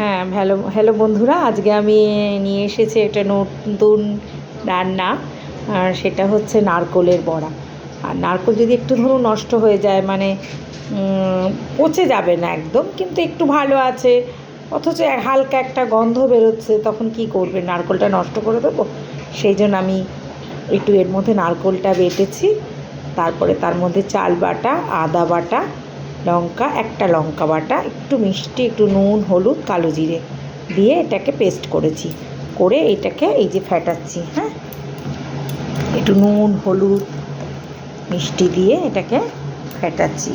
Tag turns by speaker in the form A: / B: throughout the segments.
A: হ্যাঁ hello hello বন্ধুরা, আজকে আমি নিয়ে এসেছি একটা নতুন রান্না, আর সেটা হচ্ছে নারকোলের বড়া। আর নারকোল যদি একটু ধরুন নষ্ট হয়ে যায় মানে পচে যাবে না একদম, কিন্তু একটু ভালো আছে, অথচ হালকা একটা গন্ধ বেরোচ্ছে, তখন কি করবে? নারকোলটা নষ্ট করে দেবো? সেই জন্য আমি একটু এর মধ্যে নারকোলটা বেটেছি, তারপরে তার মধ্যে চাল বাটা, আদা বাটা লঙ্কা, একটা লঙ্কা বাটা, একটু মিষ্টি, একটু নুন, হলুদ, কালো জিরে দিয়ে এটাকে পেস্ট করেছি। করে এটাকে এই যে ফেটাচ্ছি হ্যাঁ? একটু নুন, হলুদ, মিষ্টি দিয়ে এটাকে ফেটাচ্ছি।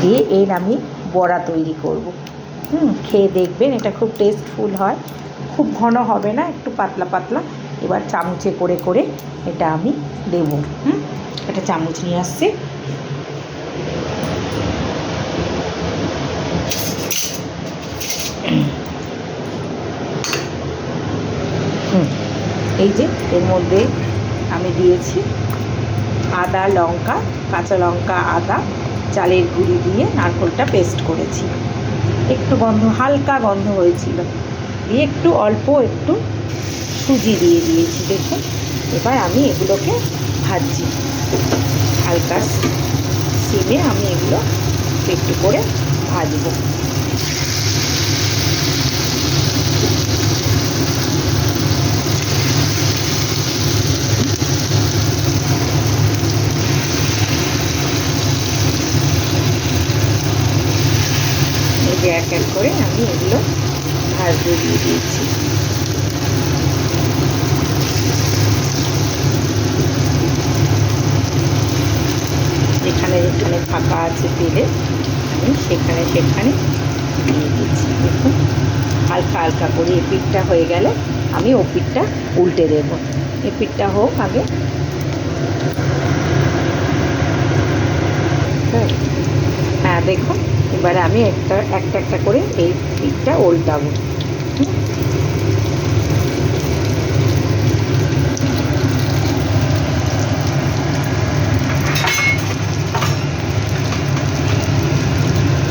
A: দিয়ে এর আমি বড়া তৈরি করব। হুম, খেয়ে দেখবেন, এটা খুব টেস্টফুল হয়। খুব ঘন হবে না, একটু পাতলা পাতলা। এবার চামচে করে করে এটা আমি দেবো। হুম, একটা চামচ নিয়ে আসছি। এই যে, এর মধ্যে আমি দিয়েছি আদা, লঙ্কা, কাঁচা লঙ্কা, আদা, চালের গুঁড়ি দিয়ে নারকোলটা পেস্ট করেছি। একটু গন্ধ, হালকা গন্ধ হয়েছিল। দিয়ে একটু অল্প একটু সুজি দিয়ে দিয়েছি, দেখুন। এবার আমি এগুলোকে ভাজছি। হালকা সিমে আমি এগুলো একটু করে ভাজবো এক এক করে আমি এগুলো ভাজতে দিয়ে দিয়েছি। যেখানে যেখানে ফাঁকা আছে তেলে। আমি সেখানে সেখানে দিয়ে দিচ্ছি। দেখুন, হালকা হালকা করে এপিটটা হয়ে গেলে আমি ওপিটটা উল্টে দেব। এপিটটা হোক আগে। হ্যাঁ হ্যাঁ দেখুন, এবারে আমি একটা একটা একটা করে এই পিঠটা উল্টাবো হুম।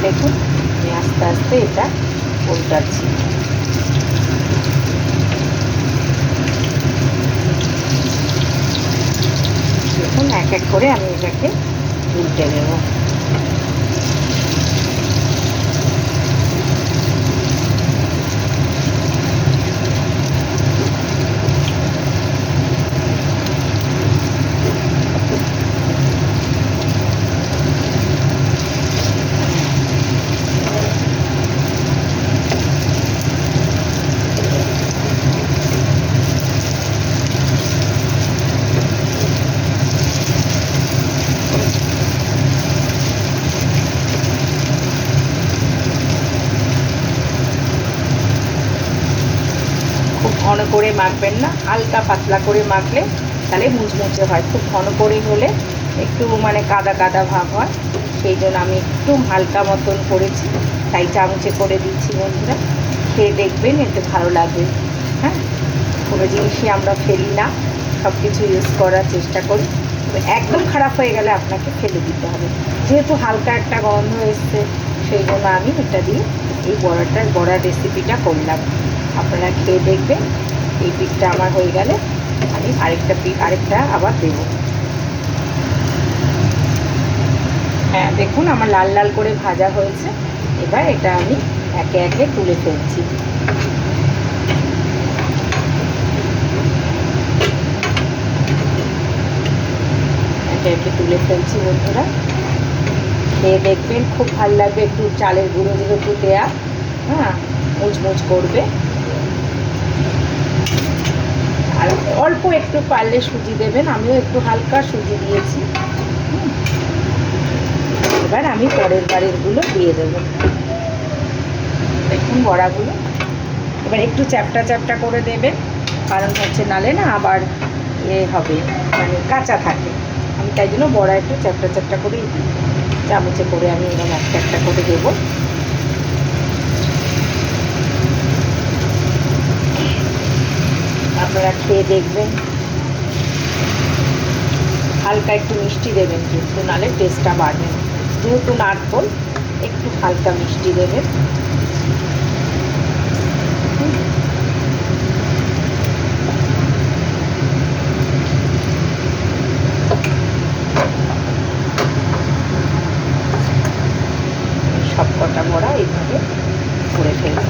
A: দেখুন আমি আস্তে এটা উল্টাচ্ছি। দেখুন এক এক করে আমি এটাকে উল্টে দেবো ঘন করে মাখবেন না, হালকা পাতলা করে মাখলে তাহলে মুচমুচে হয়। খুব ঘন করে হলে একটু মানে কাদা কাদা ভাব হয়, সেই জন্য আমি একটু হালকা মতন করেছি। তাই চামচে করে দিচ্ছি বন্ধুরা। খেয়ে দেখবেন, এতে ভালো লাগবে। হ্যাঁ? কোনো জিনিসই আমরা ফেলি না। সব কিছু ইউজ করার চেষ্টা করি। একদম খারাপ হয়ে গেলে আপনাকে ফেলে দিতে হবে। যেহেতু হালকা একটা গন্ধ এসছে, সেই জন্য আমি এটা দিয়ে এই বড়াটার, বড়ার রেসিপিটা করলাম। আপনারা খেয়ে দেখবেন। এই পিঠটা আমার হয়ে গেলে আমি আরেকটা পিঠ, আরেকটা আবার দেবো। হ্যাঁ দেখুন আমার লাল লাল করে ভাজা হয়েছে। এবার এটা আমি একে একে তুলে ফেলছি। একে একে তুলে ফেলছি বন্ধুরা। খেয়ে দেখবেন, খুব ভালো লাগবে একটু চালের গুঁড়ো যেহেতু দেয়া হ্যাঁ মুচমুচ করবে। আর অল্প একটু পারলে সুজি দেবেন, আমিও একটু হালকা সুজি দিয়েছি। এবার আমি পরের বারেরগুলো দিয়ে দেবো। দেখুন বড়াগুলো। এবার একটু চ্যাপটা চ্যাপটা করে দেবে কারণ হচ্ছে নালে না আবার এ হবে মানে কাঁচা থাকে। আমি তাই জন্য বড়া একটু চ্যাপটা চ্যাপটা করেই দিই। চামচে করে আমি এরকম একটা একটা করে দেবো। আপনারা খেয়ে দেখবেন। হালকা একটু মিষ্টি দেবেন কিন্তু নাহলে টেস্টটা বাড়বে যেহেতু নারকোল, একটু হালকা মিষ্টি দেবেন বড়া এইভাবে করে ফেলব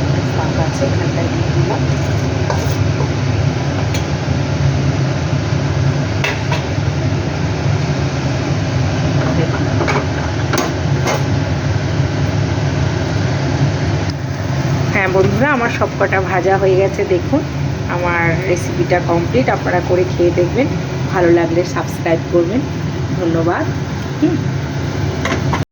A: একটা ফাঁক আছে এখানটায় দিয়ে দিলাম হ্যাঁ বন্ধুরা আমার সবকটা ভাজা হয়ে গেছে, দেখুন। আমার রেসিপিটা কমপ্লিট আপনারা করে খেয়ে দেখবেন। ভালো লাগলে সাবস্ক্রাইব করবেন। ধন্যবাদ। হুম।